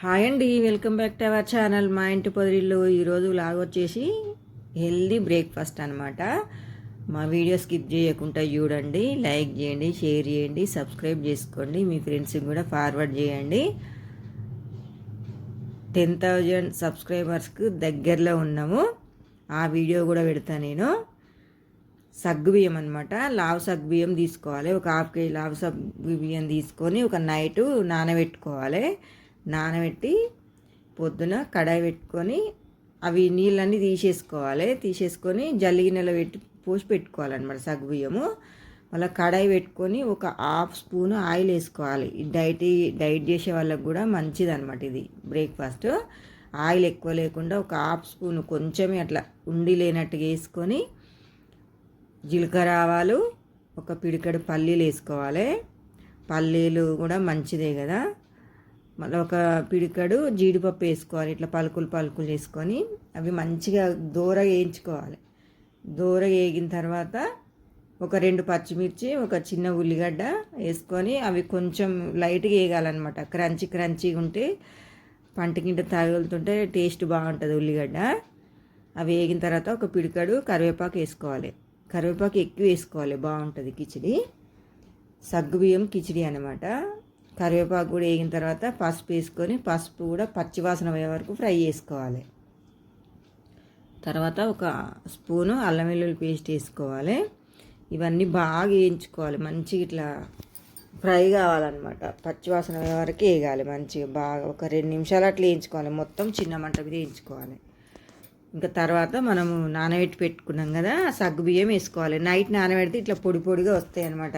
Hi అండి welcome back to our channel. మా ఇంటి పొదిరిలో ఈరోజు లాగ్ వచ్చేసి హెల్దీ బ్రేక్ఫాస్ట్ అనమాట మా వీడియో స్కిప్ చేయకుండా చూడండి లైక్ చేయండి షేర్ చేయండి సబ్స్క్రైబ్ చేసుకోండి మీ ఫ్రెండ్స్కి కూడా ఫార్వర్డ్ చేయండి. టెన్ థౌజండ్ సబ్స్క్రైబర్స్కి దగ్గరలో ఉన్నాము. ఆ వీడియో కూడా పెడతా నేను. సగ్గుబియ్యం అనమాట లావు సగ్గుబియ్యం తీసుకోవాలి. ఒక హాఫ్ కేజీ లావు సగ్గు బియ్యం తీసుకొని ఒక నైటు నానబెట్టుకోవాలి. నానబెట్టి పొద్దున కడాయి పెట్టుకొని అవి నీళ్ళన్నీ తీసేసుకోవాలి. తీసేసుకొని జల్లిగిన్నెలో పెట్టి పోసి పెట్టుకోవాలన్నమాట సగ్గుబియ్యము మళ్ళీ కడాయి పెట్టుకొని ఒక హాఫ్ స్పూన్ ఆయిల్ వేసుకోవాలి. డైట్ డైట్ చేసే వాళ్ళకి కూడా మంచిది అనమాట ఇది బ్రేక్ఫాస్ట్. ఆయిల్ ఎక్కువ లేకుండా ఒక హాఫ్ స్పూన్ కొంచెమే అట్లా ఉండి లేనట్టుగా వేసుకొని జీలకర్ర ఆవాలు ఒక పిడికడు పల్లీలు వేసుకోవాలి. పల్లీలు కూడా మంచిదే కదా. మళ్ళీ ఒక పిడికడు జీడిపప్పు వేసుకోవాలి ఇట్లా పలుకులు పలుకులు చేసుకొని అవి మంచిగా దూరగా వేయించుకోవాలి. దూరగా వేగిన తర్వాత ఒక రెండు పచ్చిమిర్చి ఒక చిన్న ఉల్లిగడ్డ వేసుకొని అవి కొంచెం లైట్గా వేగాలన్నమాట. క్రంచి క్రంచిగా ఉంటే పంటకింట తగులుతుంటే టేస్ట్ బాగుంటుంది ఉల్లిగడ్డ. అవి వేగిన తర్వాత ఒక పిడికడు కరివేపాకు వేసుకోవాలి. కరివేపాకు ఎక్కువ వేసుకోవాలి బాగుంటుంది కిచిడి. సగ్గుబియ్యం కిచిడి అనమాట కరివేపాకు కూడా వేగిన తర్వాత పసుపు వేసుకొని పసుపు కూడా పచ్చివాసన అయ్యే వరకు ఫ్రై చేసుకోవాలి. తర్వాత ఒక స్పూను అల్లం వెల్లుల్లి పేస్ట్ వేసుకోవాలి. ఇవన్నీ బాగా వేయించుకోవాలి. మంచిగా ఇట్లా ఫ్రై కావాలన్నమాట. పచ్చివాసన అయ్యే వరకు వేయాలి మంచిగా బాగా. ఒక రెండు నిమిషాలు అట్లా వేయించుకోవాలి. మొత్తం చిన్న మంట మీద వేయించుకోవాలి. ఇంకా తర్వాత మనము నానబెట్టి పెట్టుకున్నాం కదా సగ్గు బియ్యం వేసుకోవాలి. నైట్ నానబెడితే ఇట్లా పొడి పొడిగా వస్తాయి అనమాట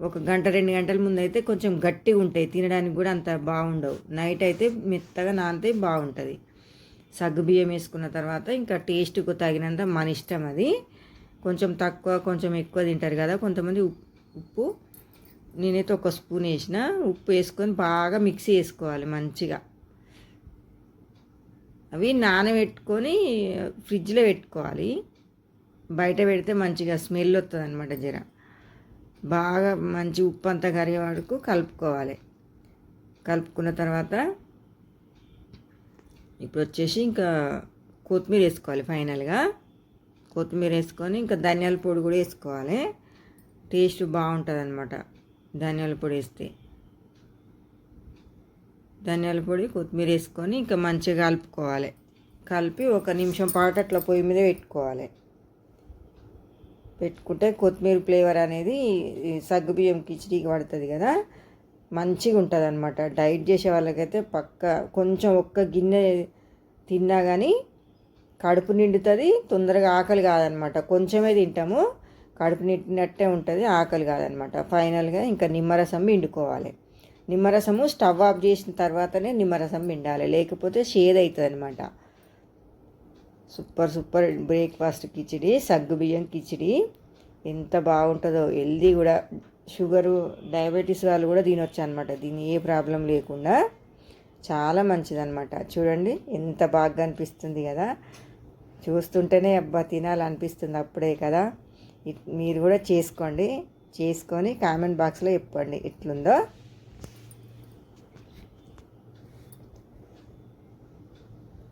ఒక గంట రెండు గంటల ముందు అయితే కొంచెం గట్టిగా ఉంటాయి. తినడానికి కూడా అంత బాగుండవు. నైట్ అయితే మెత్తగా నానితే బాగుంటుంది. సగ్గు బియ్యం వేసుకున్న తర్వాత ఇంకా టేస్ట్కు తగినంత మన ఇష్టం అది. కొంచెం తక్కువ కొంచెం ఎక్కువ తింటారు కదా కొంతమంది ఉప్పు. నేనైతే ఒక స్పూన్ వేసిన. ఉప్పు వేసుకొని బాగా మిక్సీ వేసుకోవాలి మంచిగా. అవి నానబెట్టుకొని ఫ్రిడ్జ్లో పెట్టుకోవాలి. బయట పెడితే మంచిగా స్మెల్ వస్తుంది అనమాట జర. బాగా మంచి ఉప్పు అంతా కరిగే వరకు కలుపుకోవాలి. కలుపుకున్న తర్వాత ఇప్పుడు వచ్చేసి ఇంకా కొత్తిమీర వేసుకోవాలి ఫైనల్గా. కొత్తిమీర వేసుకొని ఇంకా ధనియాల పొడి కూడా వేసుకోవాలి. టేస్ట్ బాగుంటుంది అనమాట ధనియాల పొడి వేస్తే. ధనియాల పొడి కొత్తిమీర వేసుకొని ఇంకా మంచిగా కలుపుకోవాలి. కలిపి ఒక నిమిషం పాటు అట్లా పొయ్యి మీద పెట్టుకోవాలి. పెట్టుకుంటే కొత్తిమీర ఫ్లేవర్ అనేది సగ్గుబియ్యం కిచడీకి పడుతుంది కదా. మంచిగా ఉంటుంది అనమాట డైట్ చేసే వాళ్ళకైతే పక్క కొంచెం ఒక్క గిన్నె తిన్నా కానీ కడుపు నిండుతుంది తొందరగా ఆకలి కాదనమాట కొంచెమే తింటాము కడుపు నిండినట్టే ఉంటుంది ఆకలి కాదనమాట ఫైనల్గా ఇంకా నిమ్మరసం పిండుకోవాలి. నిమ్మరసము స్టవ్ ఆఫ్ చేసిన తర్వాతనే నిమ్మరసం పిండాలి. లేకపోతే షేద్ అవుతుంది అనమాట సూపర్ సూపర్ బ్రేక్ఫాస్ట్ కిచిడి సగ్గు బియ్యం కిచిడి. ఎంత బాగుంటుందో. హెల్దీ కూడా. షుగరు డయాబెటీస్ వాళ్ళు కూడా తినొచ్చు అనమాట దీని ఏ ప్రాబ్లం లేకుండా. చాలా మంచిదనమాట చూడండి ఎంత బాగా అనిపిస్తుంది కదా. చూస్తుంటేనే అబ్బా తినాలనిపిస్తుంది అప్పుడే కదా. మీరు కూడా చేసుకోండి. చేసుకొని కామెంట్ బాక్స్లో చెప్పండి. ఎట్లుందో.